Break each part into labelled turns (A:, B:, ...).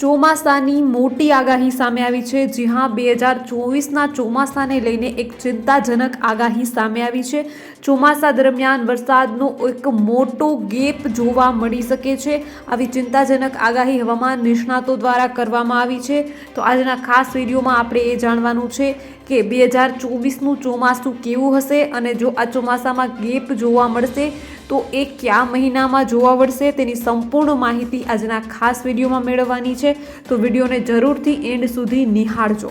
A: ચોમાસાની મોટી આગાહી સામે આવી છે. જી હા, બે હજાર ચોવીસના ચોમાસાને લઈને એક ચિંતાજનક આગાહી સામે આવી છે. ચોમાસા દરમિયાન વરસાદનો એક મોટો ગેપ જોવા મળી શકે છે. આવી ચિંતાજનક આગાહી હવામાન નિષ્ણાતો દ્વારા કરવામાં આવી છે. તો આજના ખાસ વિડીયોમાં આપણે એ જાણવાનું છે કે બે હજાર ચોવીસનું ચોમાસું કેવું હશે અને જો આ ચોમાસામાં ગેપ જોવા મળશે, તો એ કયા મહિનામાં જોવા મળશે તેની સંપૂર્ણ માહિતી આજના ખાસ વિડીયોમાં મેળવવાની છે. તો વિડીયોને જરૂરથી એન્ડ સુધી નિહાળજો.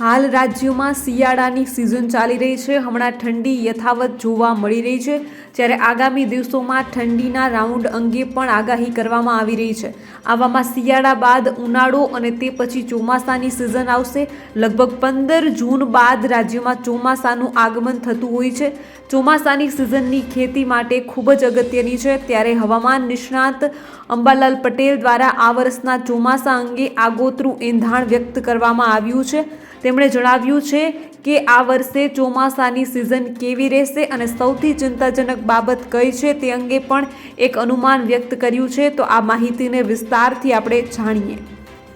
A: હાલ રાજ્યમાં શિયાળાની સિઝન ચાલી રહી છે. હમણાં ઠંડી યથાવત જોવા મળી રહી છે. જ્યારે આગામી દિવસોમાં ઠંડીના રાઉન્ડ અંગે પણ આગાહી કરવામાં આવી રહી છે. આવામાં શિયાળા બાદ ઉનાળો અને તે પછી ચોમાસાની સિઝન આવશે. લગભગ પંદર જૂન બાદ રાજ્યમાં ચોમાસાનું આગમન થતું હોય છે. ચોમાસાની સિઝનની ખેતી માટે ખૂબ જ અગત્યની છે. ત્યારે હવામાન નિષ્ણાત અંબાલાલ પટેલ દ્વારા આ વર્ષના ચોમાસા અંગે આગોતરું એંધાણ વ્યક્ત કરવામાં આવ્યું છે. તેમણે જણાવ્યું છે કે આ વર્ષે ચોમાસાની સિઝન કેવી રહેશે અને સૌથી ચિંતાજનક બાબત કઈ છે તે અંગે પણ એક અનુમાન વ્યક્ત કર્યું છે. તો આ માહિતીને વિસ્તારથી આપણે જાણીએ.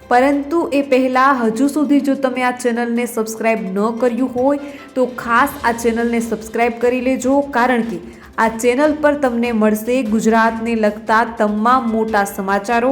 A: પરંતુ એ પહેલાં હજુ સુધી જો તમે આ ચેનલને સબસ્ક્રાઇબ ન કર્યું હોય, તો ખાસ આ ચેનલને સબસ્ક્રાઇબ કરી લેજો, કારણ કે આ ચેનલ પર તમને મળશે ગુજરાતને લગતા તમામ મોટા સમાચારો.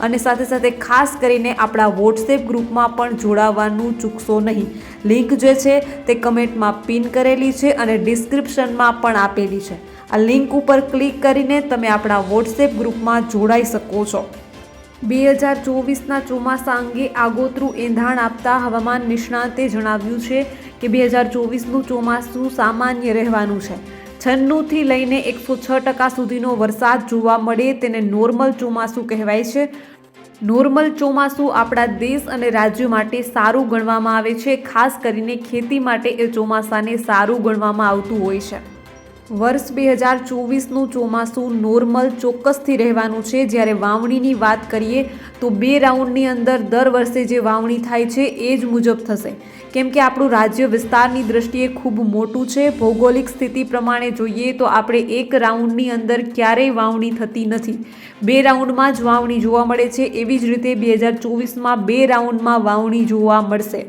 A: અને સાથે સાથે ખાસ કરીને આપણા વોટ્સએપ ગ્રુપમાં પણ જોડાવાનું ચૂકશો નહીં. લિંક જે છે તે કમેન્ટમાં પિન કરેલી છે અને ડિસ્ક્રિપ્શનમાં પણ આપેલી છે. આ લિંક ઉપર ક્લિક કરીને તમે આપણા વોટ્સએપ ગ્રુપમાં જોડાઈ શકો છો. બે હજાર ચોવીસના ચોમાસા અંગે આગોતરું એંધાણ આપતા હવામાન નિષ્ણાતે જણાવ્યું છે કે બે હજાર ચોવીસનું ચોમાસું સામાન્ય રહેવાનું છે. છન્નુંથી લઈને એકસો છ ટકા સુધીનો વરસાદ જોવા મળે તેને નોર્મલ ચોમાસું કહેવાય છે. નોર્મલ ચોમાસું આપણા દેશ અને રાજ્ય માટે સારું ગણવામાં આવે છે, ખાસ કરીને ખેતી માટે એ ચોમાસાને સારું ગણવામાં આવતું હોય છે. વર્ષ બે હજાર ચોવીસનું ચોમાસું નોર્મલ ચોક્કસથી રહેવાનું છે. જ્યારે વાવણીની વાત કરીએ તો બે રાઉન્ડની અંદર દર વર્ષે જે વાવણી થાય છે એ જ મુજબ થશે. કેમ કે આપણું રાજ્ય વિસ્તારની દ્રષ્ટિએ ખૂબ મોટું છે. ભૌગોલિક સ્થિતિ પ્રમાણે જોઈએ તો આપણે એક રાઉન્ડની અંદર ક્યારેય વાવણી થતી નથી. બે રાઉન્ડમાં જ વાવણી જોવા મળે છે. એવી જ રીતે બે હજાર ચોવીસમાં બે રાઉન્ડમાં વાવણી જોવા મળશે.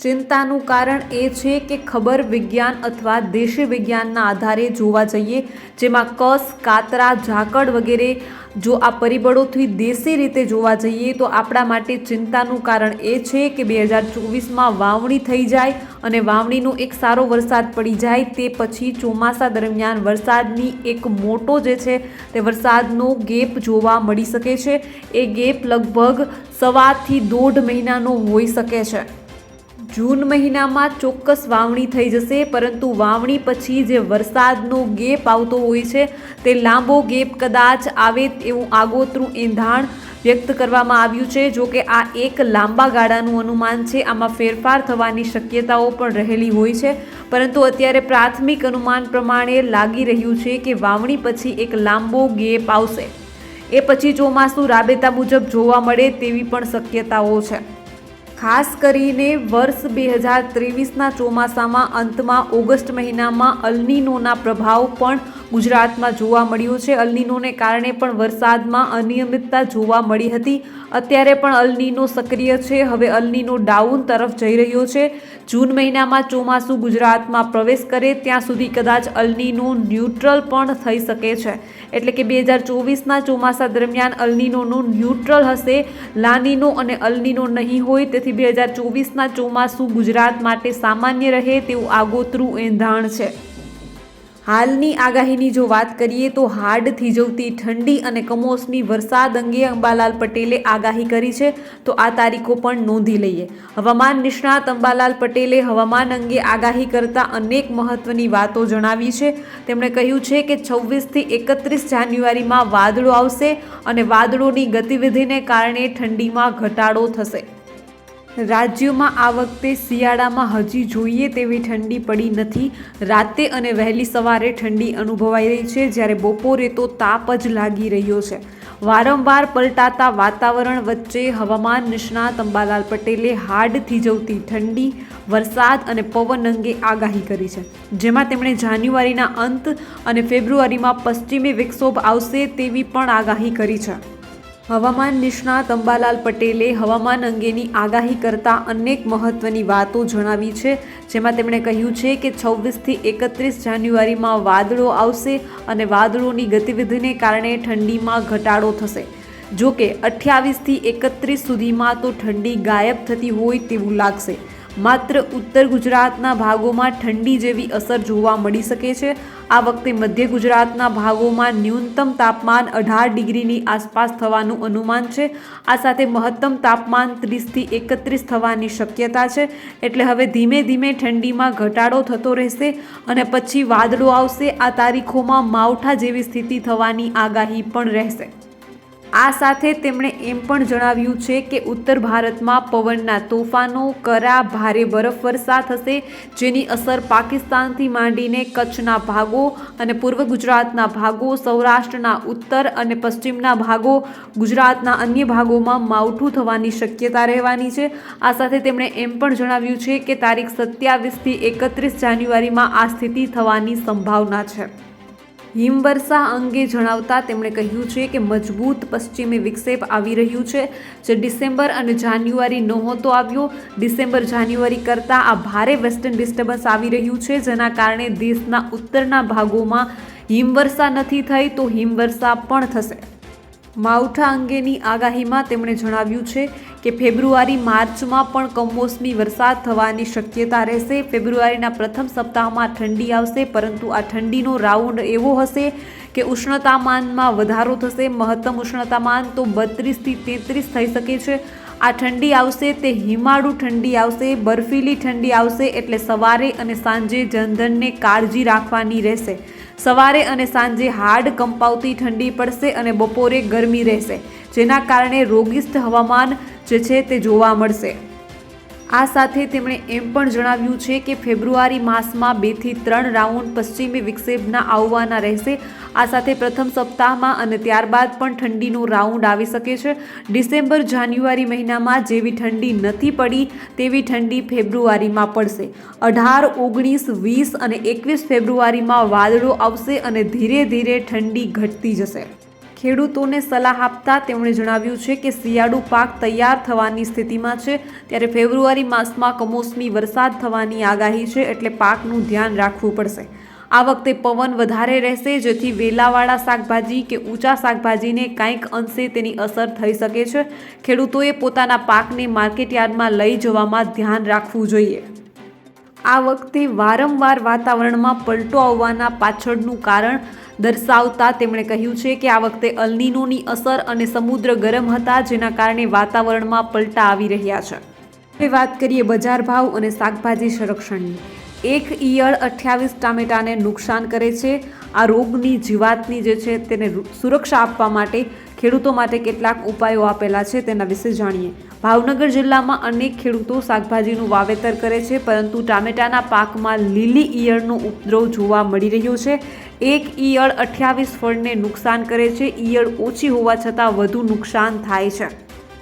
A: ચિંતાનું કારણ એ છે કે ખબર વિજ્ઞાન અથવા દેશી વિજ્ઞાનના આધારે જોવા જઈએ, જેમાં કસ, કાતરા, ઝાકળ વગેરે જો આ પરિબળોથી દેશી રીતે જોવા જઈએ તો આપણા માટે ચિંતાનું કારણ એ છે કે બે હજાર ચોવીસમાં વાવણી થઈ જાય અને વાવણીનો એક સારો વરસાદ પડી જાય તે પછી ચોમાસા દરમિયાન વરસાદની એક મોટો જે છે તે વરસાદનો ગેપ જોવા મળી શકે છે. એ ગેપ લગભગ સવાથી દોઢ મહિનાનો હોઈ શકે છે. જૂન મહિનામાં ચોક્કસ વાવણી થઈ જશે, પરંતુ વાવણી પછી જે વરસાદનો ગેપ આવતો હોય છે, તે લાંબો ગેપ કદાચ આવે એવું આગોતરું એંધાણ વ્યક્ત કરવામાં આવ્યું છે. જો કે આ એક લાંબા ગાળાનું અનુમાન છે, આમાં ફેરફાર થવાની શક્યતાઓ પણ રહેલી હોય છે. પરંતુ અત્યારે પ્રાથમિક અનુમાન પ્રમાણે લાગી રહ્યું છે કે વાવણી પછી એક લાંબો ગેપ આવશે. એ પછી ચોમાસું રાબેતા મુજબ જોવા મળે તેવી પણ શક્યતાઓ છે. ખાસ કરીને વર્ષ બે હજાર ત્રેવીસના ચોમાસામાં અંતમાં ઓગસ્ટ મહિનામાં અલ્નીનોના પ્રભાવ પણ ગુજરાતમાં જોવા મળ્યું છે. અલનીનોને કારણે પણ વરસાદમાં અનિયમિતતા જોવા મળી હતી. અત્યારે પણ અલનીનો સક્રિય છે. હવે અલનીનો ડાઉન તરફ જઈ રહ્યો છે. જૂન મહિનામાં ચોમાસું ગુજરાતમાં પ્રવેશ કરે ત્યાં સુધી કદાચ અલનીનો ન્યુટ્રલ પણ થઈ શકે છે. એટલે કે બે હજાર ચોવીસના ચોમાસા દરમિયાન અલનીનોનું ન્યુટ્રલ હશે. લાનીનો અને અલનીનો નહીં હોય તેથી બે હજાર ચોવીસના ચોમાસું ગુજરાત માટે સામાન્ય રહે તેવું આગોતરું એંધાણ છે. હાલની આગાહીની જો વાત કરીએ તો હાડ થીજવતી ઠંડી અને કમોસમી વરસાદ અંગે અંબાલાલ પટેલે આગાહી કરી છે, તો આ તારીખો પણ નોંધી લઈએ. હવામાન નિષ્ણાત અંબાલાલ પટેલે હવામાન અંગે આગાહી કરતા અનેક મહત્વની વાતો જણાવી છે. તેમણે કહ્યું છે કે છવ્વીસથી એકત્રીસ જાન્યુઆરીમાં વાદળો આવશે અને વાદળોની ગતિવિધિને કારણે ઠંડીમાં ઘટાડો થશે. રાજ્યોમાં આ વખતે શિયાળામાં હજી જોઈએ તેવી ઠંડી પડી નથી. રાતે અને વહેલી સવારે ઠંડી અનુભવાઈ રહી છે, જ્યારે બપોરે તો તાપ જ લાગી રહ્યો છે. વારંવાર પલટાતા વાતાવરણ વચ્ચે હવામાન નિષ્ણાત અંબાલાલ પટેલે હાડ થીજવતી ઠંડી, વરસાદ અને પવન અંગે આગાહી કરી છે. જેમાં તેમણે જાન્યુઆરીના અંત અને ફેબ્રુઆરીમાં પશ્ચિમી વિક્ષોભ આવશે તેવી પણ આગાહી કરી છે. હવામાન નિષ્ણાત અંબાલાલ પટેલે હવામાન અંગેની આગાહી કરતા અનેક મહત્વની વાતો જણાવી છે. જેમાં તેમણે કહ્યું છે કે છવ્વીસથી એકત્રીસ જાન્યુઆરીમાં વાદળો આવશે અને વાદળોની ગતિવિધિને કારણે ઠંડીમાં ઘટાડો થશે. જો કે અઠ્યાવીસથી એકત્રીસ સુધીમાં તો ઠંડી ગાયબ થતી હોય તેવું લાગશે. માત્ર ઉત્તર ગુજરાતના ભાગોમાં ઠંડી જેવી અસર જોવા મળી શકે છે. આ વખતે મધ્ય ગુજરાતના ભાગોમાં ન્યૂનતમ તાપમાન અઢાર ડિગ્રીની આસપાસ થવાનું અનુમાન છે. આ સાથે મહત્તમ તાપમાન ત્રીસથી એકત્રીસ થવાની શક્યતા છે. એટલે હવે ધીમે ધીમે ઠંડીમાં ઘટાડો થતો રહેશે અને પછી વાદળો આવશે. આ તારીખોમાં માવઠા જેવી સ્થિતિ થવાની આગાહી પણ રહેશે. આ સાથે તેમણે એમ પણ જણાવ્યું છે કે ઉત્તર ભારતમાં પવનના તોફાનો, કરા, ભારે બરફવર્ષા થશે, જેની અસર પાકિસ્તાનથી માંડીને કચ્છના ભાગો અને પૂર્વ ગુજરાતના ભાગો, સૌરાષ્ટ્રના ઉત્તર અને પશ્ચિમના ભાગો, ગુજરાતના અન્ય ભાગોમાં માવઠું થવાની શક્યતા રહેવાની છે. આ સાથે તેમણે એમ પણ જણાવ્યું છે કે તારીખ સત્યાવીસથી એકત્રીસ જાન્યુઆરીમાં આ સ્થિતિ થવાની સંભાવના છે. હિમવર્ષા અંગે જણાવતા તેમણે કહ્યું છે કે મજબૂત પશ્ચિમી વિક્ષેપ આવી રહ્યું છે. જે ડિસેમ્બર અને જાન્યુઆરી નહોતો આવ્યો. ડિસેમ્બર જાન્યુઆરી કરતાં આ ભારે વેસ્ટર્ન ડિસ્ટર્બન્સ આવી રહ્યું છે, જેના કારણે દેશના ઉત્તરના ભાગોમાં હિમવર્ષા નથી થઈ તો હિમવર્ષા પણ થશે. માવઠા અંગેની આગાહીમાં તેમણે જણાવ્યું છે કે ફેબ્રુઆરી માર્ચમાં પણ કમોસમી વરસાદ થવાની શક્યતા રહેશે. ફેબ્રુઆરીના પ્રથમ સપ્તાહમાં ઠંડી આવશે, પરંતુ આ ઠંડીનો રાઉન્ડ એવો હશે કે ઉષ્ણતામાનમાં વધારો થશે. મહત્તમ ઉષ્ણતામાન તો બત્રીસથી તેત્રીસ થઈ શકે છે. આ ઠંડી આવશે તે હિમાળુ ઠંડી આવશે, બર્ફીલી ઠંડી આવશે એટલે સવારે અને સાંજે જનધનને કાળજી રાખવાની રહેશે. સવારે અને સાંજે હાડ કંપાવતી ઠંડી પડશે અને બપોરે ગરમી રહેશે, જેના કારણે રોગિષ્ઠ હવામાન જે છે તે જોવા મળશે. આ સાથે તેમણે એમ પણ જણાવ્યું છે કે ફેબ્રુઆરી માસમાં બેથી ત્રણ રાઉન્ડ પશ્ચિમી વિક્ષેપના આવવાના રહેશે. આ સાથે પ્રથમ સપ્તાહમાં અને ત્યારબાદ પણ ઠંડીનો રાઉન્ડ આવી શકે છે. ડિસેમ્બર, જાન્યુઆરી મહિનામાં જેવી ઠંડી નથી પડી, તેવી ઠંડી ફેબ્રુઆરીમાં પડશે. અઢાર, ઓગણીસ, વીસ અને એકવીસ ફેબ્રુઆરીમાં વાદળો આવશે અને ધીરે ધીરે ઠંડી ઘટતી જશે. ખેડૂતોને સલાહ આપતા તેમણે જણાવ્યું છે કે શિયાળુ પાક તૈયાર થવાની સ્થિતિમાં છે. ત્યારે ફેબ્રુઆરી માસમાં કમોસમી વરસાદ થવાની આગાહી છે એટલે પાકનું ધ્યાન રાખવું પડશે. આ વખતે પવન વધારે રહેશે, જેથી વેલાવાળા શાકભાજી કે ઊંચા શાકભાજીને કાંઈક અંશે તેની અસર થઈ શકે છે. ખેડૂતોએ પોતાના પાકને માર્કેટયાર્ડમાં લઈ જવામાં ધ્યાન રાખવું જોઈએ. આ વખતે વારંવાર વાતાવરણમાં પલટો આવવાના પાછળનું કારણ દર્શાવતા તેમણે કહ્યું છે કે આ વખતે અલનીનોની અસર અને સમુદ્ર ગરમ હતા, જેના કારણે વાતાવરણમાં પલટા આવી રહ્યા છે. હવે વાત કરીએ બજાર ભાવ અને શાકભાજી સંરક્ષણની. એક ઈયળ અઠ્યાવીસ ટામેટાને નુકસાન કરે છે. આ રોગની જીવાતની જે છે તેને સુરક્ષા આપવા માટે ખેડૂતો માટે કેટલાક ઉપાયો આપેલા છે તેના વિશે જાણીએ. ભાવનગર જિલ્લામાં અનેક ખેડૂતો શાકભાજીનું વાવેતર કરે છે, પરંતુ ટામેટાના પાકમાં લીલી ઈયળનો ઉપદ્રવ જોવા મળી રહ્યો છે. એક ઈયળ અઠ્યાવીસ ફળને નુકસાન કરે છે, ઈયળ ઓછી હોવા છતાં વધુ નુકસાન થાય છે.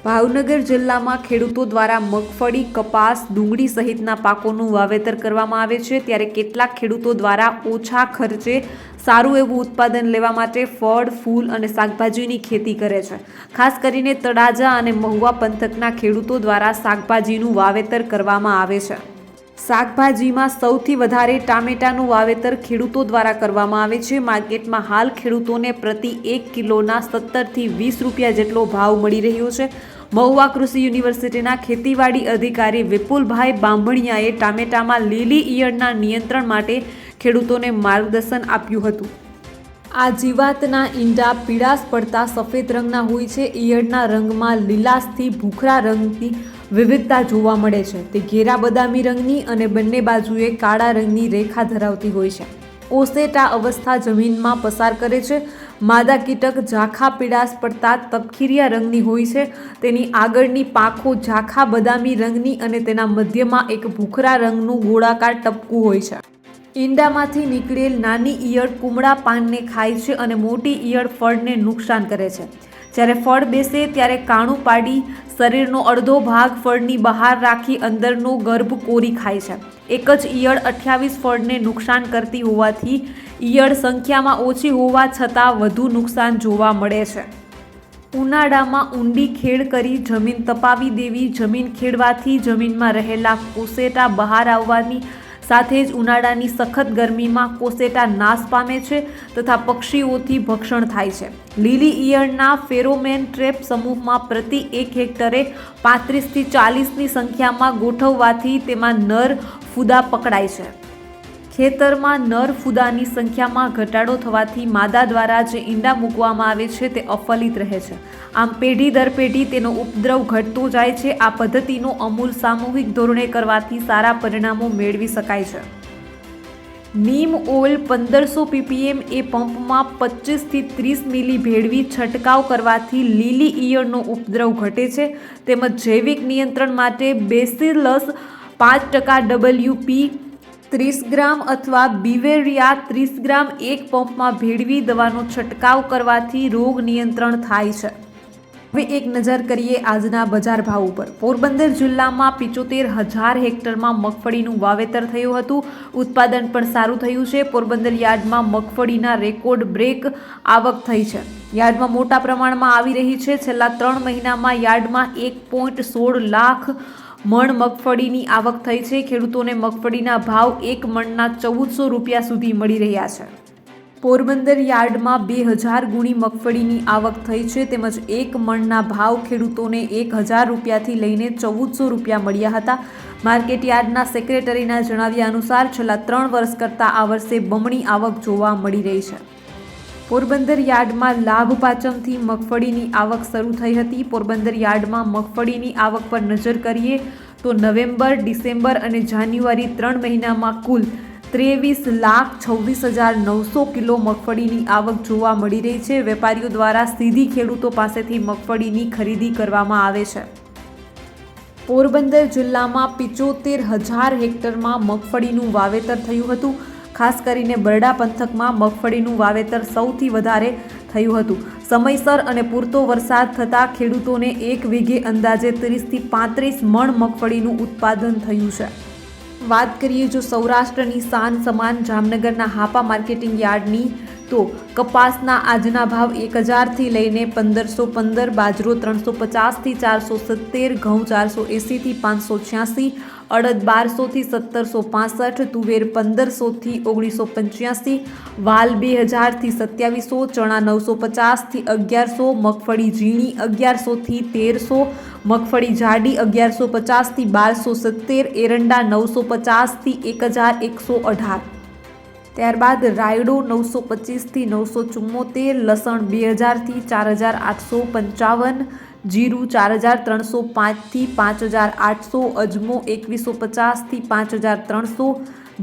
A: ભાવનગર જિલ્લામાં ખેડૂતો દ્વારા મગફળી, કપાસ, ડુંગળી સહિતના પાકોનું વાવેતર કરવામાં આવે છે. ત્યારે કેટલાક ખેડૂતો દ્વારા ઓછા ખર્ચે સારું એવું ઉત્પાદન લેવા માટે ફળ, ફૂલ અને શાકભાજીની ખેતી કરે છે. ખાસ કરીને તળાજા અને મહુવા પંથકના ખેડૂતો દ્વારા શાકભાજીનું વાવેતર કરવામાં આવે છે. શાકભાજીમાં સૌથી વધારે ટામેટાનું વાવેતર ખેડૂતો દ્વારા કરવામાં આવે છે. માર્કેટમાં હાલ ખેડૂતોને પ્રતિ એક કિલોના સત્તરથી વીસ રૂપિયા જેટલો ભાવ મળી રહ્યો છે. મહુવા કૃષિ યુનિવર્સિટીના ખેતીવાડી અધિકારી વિપુલભાઈ બાંભણિયાએ ટામેટામાં લીલી ઈયળના નિયંત્રણ માટે ખેડૂતોને માર્ગદર્શન આપ્યું હતું. આ જીવાતના ઈંડા પીળાશ પડતા સફેદ રંગના હોય છે. ઈયળના રંગમાં લીલાશથી ભૂખરા રંગની વિવિધતા જોવા મળે છે. તે ઘેરા બદામી રંગની અને બંને બાજુએ કાળા રંગની રેખા ધરાવતી હોય છે. ઓસેટા અવસ્થા જમીનમાં પસાર કરે છે. માદા કીટક ઝાંખા પીળાશ પડતા તપખીરિયા રંગની હોય છે. તેની આગળની પાંખો ઝાંખા બદામી રંગની અને તેના મધ્યમાં એક ભૂખરા રંગનું ગોળાકાર ટપકું હોય છે. ઈંડામાંથી નીકળેલ નાની ઈયળ કુમળા પાનને ખાય છે અને મોટી ઈયળ ફળને નુકસાન કરે છે. જ્યારે ફળ બેસે ત્યારે કાણું પાડી શરીરનો અડધો ભાગ ફળની બહાર રાખી અંદરનો ગર્ભ કોરી ખાય છે. એક જ ઈયળ અઠ્યાવીસ ફળને નુકસાન કરતી હોવાથી ઈયળ સંખ્યામાં ઓછી હોવા છતાં વધુ નુકસાન જોવા મળે છે. ઉનાળામાં ઊંડી ખેડ કરી જમીન તપાવી દેવી, જમીન ખેડવાથી જમીનમાં રહેલા કોસેટા બહાર આવવાની સાથે જ ઉનાળાની સખત ગરમીમાં કોસેટા નાશ પામે છે તથા પક્ષીઓથી ભક્ષણ થાય છે. લીલી ઈયળના ફેરોમેન ટ્રેપ સમૂહમાં પ્રતિ એક હેક્ટરે પાંત્રીસથી ચાલીસની સંખ્યામાં ગોઠવવાથી તેમાં નર, ફૂદા પકડાય છે. ખેતરમાં નર ફૂદાની સંખ્યામાં ઘટાડો થવાથી માદા દ્વારા જે ઈંડા મૂકવામાં આવે છે તે અફલિત રહે છે. આમ પેઢી દર પેઢી તેનો ઉપદ્રવ ઘટતો જાય છે. આ પદ્ધતિનો અમૂલ સામૂહિક ધોરણે કરવાથી સારા પરિણામો મેળવી શકાય છે. નીમ ઓઇલ પંદરસો પીપીએમ એ પંપમાં પચીસથી ત્રીસ મિલી ભેળવી છંટકાવ કરવાથી લીલી ઈયળનો ઉપદ્રવ ઘટે છે. તેમજ જૈવિક નિયંત્રણ માટે બેસિલસ પાંચ ટકા ડબલ્યુપી ત્રીસ ગ્રામ અથવા બિવેરિયા ત્રીસ ગ્રામ એક પંપમાં ભેળવી દવાનો છંટકાવ કરવાથી રોગ નિયંત્રણ થાય છે. હવે એક નજર કરીએ આજના બજાર ભાવ ઉપર. પોરબંદર જિલ્લામાં પિચોતેર હજાર હેક્ટરમાં મગફળીનું વાવેતર થયું હતું. ઉત્પાદન પણ સારું થયું છે. પોરબંદર યાર્ડમાં મગફળીના રેકોર્ડ બ્રેક આવક થઈ છે. યાર્ડમાં મોટા પ્રમાણમાં આવી રહી છે. છેલ્લા ત્રણ મહિનામાં યાર્ડમાં એક પોઈન્ટ સોળ લાખ મણ મગફળીની આવક થઈ છે. ખેડૂતોને મગફળીના ભાવ એક મણના ચૌદસો રૂપિયા સુધી મળી રહ્યા છે. પોરબંદર યાર્ડમાં બે હજાર ગુણી મગફળીની આવક થઈ છે. તેમજ એક મણના ભાવ ખેડૂતોને એક હજાર રૂપિયાથી લઈને ચૌદસો રૂપિયા મળ્યા હતા. માર્કેટ યાર્ડના સેક્રેટરીના જણાવ્યા અનુસાર છેલ્લા ત્રણ વર્ષ કરતાં આ વર્ષે બમણી આવક જોવા મળી રહી છે. પોરબંદર યાર્ડમાં લાભ પાચમથી મગફળીની આવક શરૂ થઈ હતી. પોરબંદર યાર્ડમાં મગફળીની આવક પર નજર કરીએ તો નવેમ્બર, ડિસેમ્બર અને જાન્યુઆરી ત્રણ મહિનામાં કુલ ત્રેવીસ લાખ છવ્વીસ હજાર નવસો કિલો મગફળીની આવક જોવા મળી રહી છે. વેપારીઓ દ્વારા સીધી ખેડૂતો પાસેથી મગફળીની ખરીદી કરવામાં આવે છે. પોરબંદર જિલ્લામાં પિચોતેર હજાર હેક્ટરમાં મગફળીનું વાવેતર થયું હતું. ખાસ કરીને બરડા પંથકમાં મગફળીનું વાવેતર સૌથી વધારે થયું હતું. સમયસર અને પૂરતો વરસાદ થતાં ખેડૂતોને એક વીઘે અંદાજે ત્રીસથી પાંત્રીસ મણ મગફળીનું ઉત્પાદન થયું છે. વાત કરીએ જો સૌરાષ્ટ્રની શાન સમાન જામનગરના હાપા માર્કેટિંગ યાર્ડની તો કપાસના આજના ભાવ એક હજારથી લઈને પંદરસો પંદર, બાજરો ત્રણસો પચાસથી ચારસો સિત્તેર, ઘઉં ચારસો એંસીથી પાંચસો છ્યાસી, અડદ બારસોથી સત્તરસો પાસઠ, તુવેર પંદરસોથી ઓગણીસો પંચ્યાસી, વાલ બે હજારથી સત્યાવીસો, ચણા નવસો પચાસથી અગિયારસો, મગફળી ઝીણી અગિયારસોથી તેરસો, મગફળી જાડી અગિયારસો પચાસથી બારસો સિત્તેર, એરંડા નવસો પચાસથી એક હજાર એકસો અઢાર. ત્યારબાદ રાયડો નવસો પચીસથી નવસો ચુમ્મોતેર, લસણ બે હજારથી ચાર હજાર આઠસો પંચાવન, જીરું ચાર હજાર ત્રણસો પાંચથી પાંચ હજાર આઠસો, અજમો એકવીસો પચાસથી પાંચ હજાર ત્રણસો,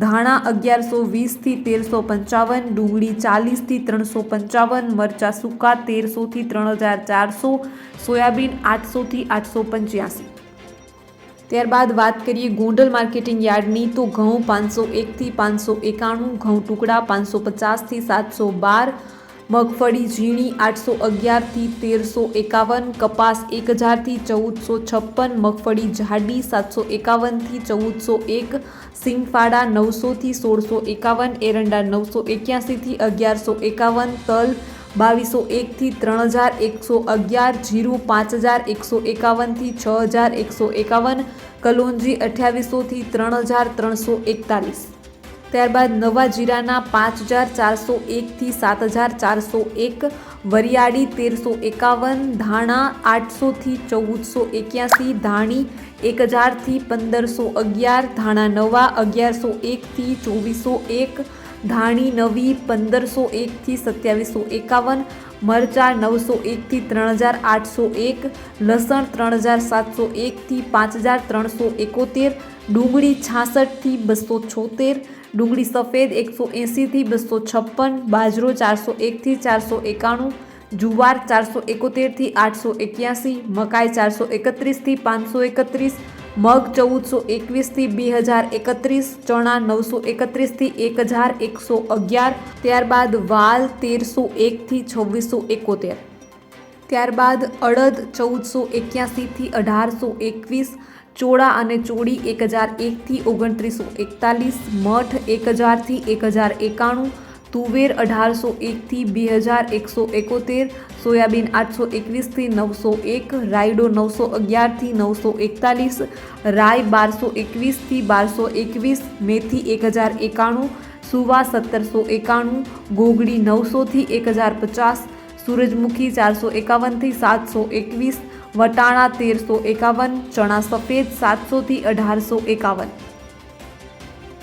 A: ધાણા અગિયારસો વીસથી તેરસો પંચાવન, ડુંગળી ચાલીસથી ત્રણસો પંચાવન, મરચાં સૂકા તેરસોથી ત્રણ હજાર ચારસો, સોયાબીન આઠસોથી આઠસો પંચ્યાસી. ત્યારબાદ વાત કરીએ ગોંડલ માર્કેટિંગ યાર્ડની, તો ઘઉં પાંચસો એકથી પાંચસો એકાણું, ઘઉં ટુકડા પાંચસો પચાસથી સાતસો બાર, મગફળી ઝીણી આઠસો અગિયારથી તેરસો એકાવન, કપાસ એક હજારથી ચૌદસો છપ્પન, મગફળી જાડી સાતસો એકાવનથી ચૌદસો એક, સિંગફાડા નવસોથી સોળસો એકાવન, એરંડા નવસો એક્યાસીથી અગિયારસો એકાવન, તલ બાવીસો એકથી ત્રણ હજાર એકસો અગિયાર, જીરું પાંચ હજાર એકસો એકાવનથી છ હજાર એકસો એકાવન કલોંજી અઠ્યાવીસોથી ત્રણ હજાર ત્રણસો એકતાલીસ. ત્યારબાદ નવા જીરાના પાંચ હજાર ચારસો એકથી સાત હજાર ચારસો એક, વરિયાળી તેરસો એકાવન, ધાણા આઠસોથી ચૌદસો એક્યાસી, ધાણી એક હજારથી પંદરસો અગિયાર, ધાણા નવા અગિયારસો એકથી ચોવીસો એક ધાણી નવી પંદરસો એકથી સત્યાવીસો એકાવન, મરચાં નવસો એકથી ત્રણ હજાર આઠસો એક, લસણ ત્રણ હજાર સાતસો એકથી પાંચ હજાર ત્રણસો એકોતેર, ડુંગળી છાસઠથી બસો છોતેર, ડુંગળી સફેદ એકસો એંસીથી બસો છપ્પન, બાજરો ચારસો એકથી ચારસો એકાણું, જુવાર ચારસો એકોતેરથી આઠસો એક્યાસી, મકાઈ ચારસો એકત્રીસથી પાંચસો એકત્રીસ મગ ચૌદસો એકવીસથી બે હજાર એકત્રીસ, ચણા નવસો એકત્રીસથી એક હજાર એકસો અગિયાર, ત્યારબાદ વાલ તેરસો એકથી છવ્વીસો એકોતેર. ત્યારબાદ અડદ ચૌદસો એક્યાસીથી અઢારસો એકવીસ, ચોળા અને ચોળી એક હજાર એકથી ઓગણત્રીસો એકતાલીસ, મઠ એક હજારથી એક હજાર એકાણું તુવેર અઢારસો એકથી બે હજાર એકસો એકોતેર, સોયાબીન આઠસો એકવીસથી નવસો એક, રાયડો નવસો અગિયારથી નવસો એકતાલીસ, રાય બારસો એકવીસથી બારસો એકવીસ, મેથી એક હજાર એકાણું, સુવા સત્તરસો એકાણું, ગોગડી નવસોથી એક હજાર પચાસ, સૂરજમુખી ચારસો એકાવનથી સાતસો એકવીસ, વટાણા તેરસો એકાવન, ચણા સફેદ સાતસોથી અઢારસો એકાવન.